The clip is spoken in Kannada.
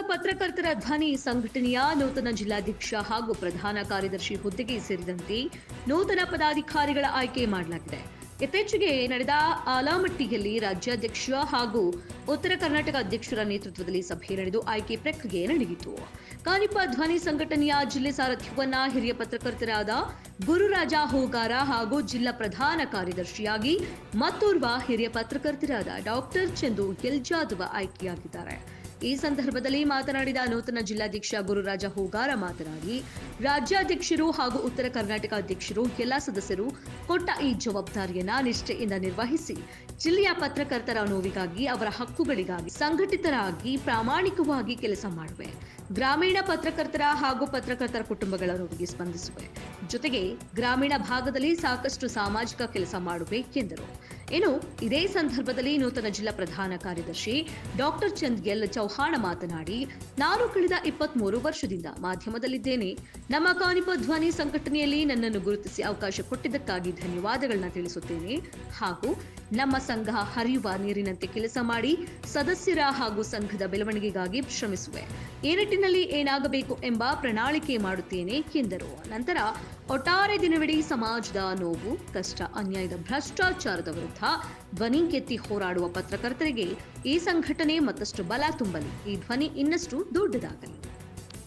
ಪತ್ರಕರ್ತರ ಧ್ವನಿ ಸಂಘಟನೆಯ ನೂತನ ಜಿಲ್ಲಾಧ್ಯಕ್ಷ ಹಾಗೂ ಪ್ರಧಾನ ಕಾರ್ಯದರ್ಶಿ ಹುದ್ದೆಗೆ ಸೇರಿದಂತೆ ನೂತನ ಪದಾಧಿಕಾರಿಗಳ ಆಯ್ಕೆ ಮಾಡಲಾಗಿದೆ. ಇತ್ತೀಚೆಗೆ ನಡೆದ ಆಲಾಮಟ್ಟಿಯಲ್ಲಿ ರಾಜ್ಯಾಧ್ಯಕ್ಷ ಹಾಗೂ ಉತ್ತರ ಕರ್ನಾಟಕ ಅಧ್ಯಕ್ಷರ ನೇತೃತ್ವದಲ್ಲಿ ಸಭೆ ನಡೆದು ಆಯ್ಕೆ ಪ್ರಕ್ರಿಯೆ ನಡೆಯಿತು. ಕಾನಿಪ ಧ್ವನಿ ಸಂಘಟನೆಯ ಜಿಲ್ಲೆ ಸಾರಥ್ಯವನ್ನ ಹಿರಿಯ ಪತ್ರಕರ್ತರಾದ ಗುರುರಾಜ ಹೂಗಾರ ಹಾಗೂ ಜಿಲ್ಲಾ ಪ್ರಧಾನ ಕಾರ್ಯದರ್ಶಿಯಾಗಿ ಮತ್ತೋರ್ವ ಹಿರಿಯ ಪತ್ರಕರ್ತರಾದ ಡಾಕ್ಟರ್ ಚಂದು ಎಲ್ಜಾದವ ಆಯ್ಕೆಯಾಗಿದ್ದಾರೆ. ಈ ಸಂದರ್ಭದಲ್ಲಿ ಮಾತನಾಡಿದ ನೂತನ ಜಿಲ್ಲಾಧ್ಯಕ್ಷ ಗುರುರಾಜ ಹೂಗಾರ ಮಾತನಾಡಿ, ರಾಜ್ಯಾಧ್ಯಕ್ಷರು ಹಾಗೂ ಉತ್ತರ ಕರ್ನಾಟಕ ಅಧ್ಯಕ್ಷರು ಎಲ್ಲ ಸದಸ್ಯರು ಕೊಟ್ಟ ಈ ಜವಾಬ್ದಾರಿಯನ್ನ ನಿಷ್ಠೆಯಿಂದ ನಿರ್ವಹಿಸಿ, ಜಿಲ್ಲೆಯ ಪತ್ರಕರ್ತರ ನೋವಿಗಾಗಿ, ಅವರ ಹಕ್ಕುಗಳಿಗಾಗಿ ಸಂಘಟಿತರಾಗಿ ಪ್ರಾಮಾಣಿಕವಾಗಿ ಕೆಲಸ ಮಾಡುವೆ. ಗ್ರಾಮೀಣ ಪತ್ರಕರ್ತರ ಹಾಗೂ ಪತ್ರಕರ್ತರ ಕುಟುಂಬಗಳ ನೋವಿಗೆ ಸ್ಪಂದಿಸುವೆ. ಜೊತೆಗೆ ಗ್ರಾಮೀಣ ಭಾಗದಲ್ಲಿ ಸಾಕಷ್ಟು ಸಾಮಾಜಿಕ ಕೆಲಸ ಮಾಡುವೆ, ಎಂದರು. ಇನ್ನು ಇದೇ ಸಂದರ್ಭದಲ್ಲಿ ನೂತನ ಜಿಲ್ಲಾ ಪ್ರಧಾನ ಕಾರ್ಯದರ್ಶಿ ಡಾಕ್ಟರ್ ಚಂದ್ ಎಲ್ ಚೌಹಾಣ ಮಾತನಾಡಿ, ನಾನು ಕಳೆದ ಇಪ್ಪತ್ಮೂರು ವರ್ಷದಿಂದ ಮಾಧ್ಯಮದಲ್ಲಿದ್ದೇನೆ. ನಮ್ಮ ಕಾನಿಪ ಧ್ವನಿ ಸಂಘಟನೆಯಲ್ಲಿ ನನ್ನನ್ನು ಗುರುತಿಸಿ ಅವಕಾಶ ಕೊಟ್ಟಿದ್ದಕ್ಕಾಗಿ ಧನ್ಯವಾದಗಳನ್ನು ತಿಳಿಸುತ್ತೇನೆ. ಹಾಗೂ ನಮ್ಮ ಸಂಘ ಹರಿಯುವ ನೀರಿನಂತೆ ಕೆಲಸ ಮಾಡಿ ಸದಸ್ಯರ ಹಾಗೂ ಸಂಘದ ಬೆಳವಣಿಗೆಗಾಗಿ ಶ್ರಮಿಸುವೆ. ಈ ನಿಟ್ಟಿನಲ್ಲಿ ಏನಾಗಬೇಕು ಎಂಬ ಪ್ರಣಾಳಿಕೆ ಮಾಡುತ್ತೇನೆ ಎಂದರು. ನಂತರ ಒಟ್ಟಾರೆ ದಿನವಿಡೀ ಸಮಾಜದ ನೋವು, ಕಷ್ಟ, ಅನ್ಯಾಯದ ಭ್ರಷ್ಟಾಚಾರದ ವಿರುದ್ಧ ಧ್ವನಿ ಕೆತ್ತಿ ಹೋರಾಡುವ ಪತ್ರಕರ್ತರಿಗೆ ಈ ಸಂಘಟನೆ ಮತ್ತಷ್ಟು ಬಲ ತುಂಬಲಿ. ಈ ಧ್ವನಿ ಇನ್ನಷ್ಟು ದೊಡ್ಡದಾಗಲಿ.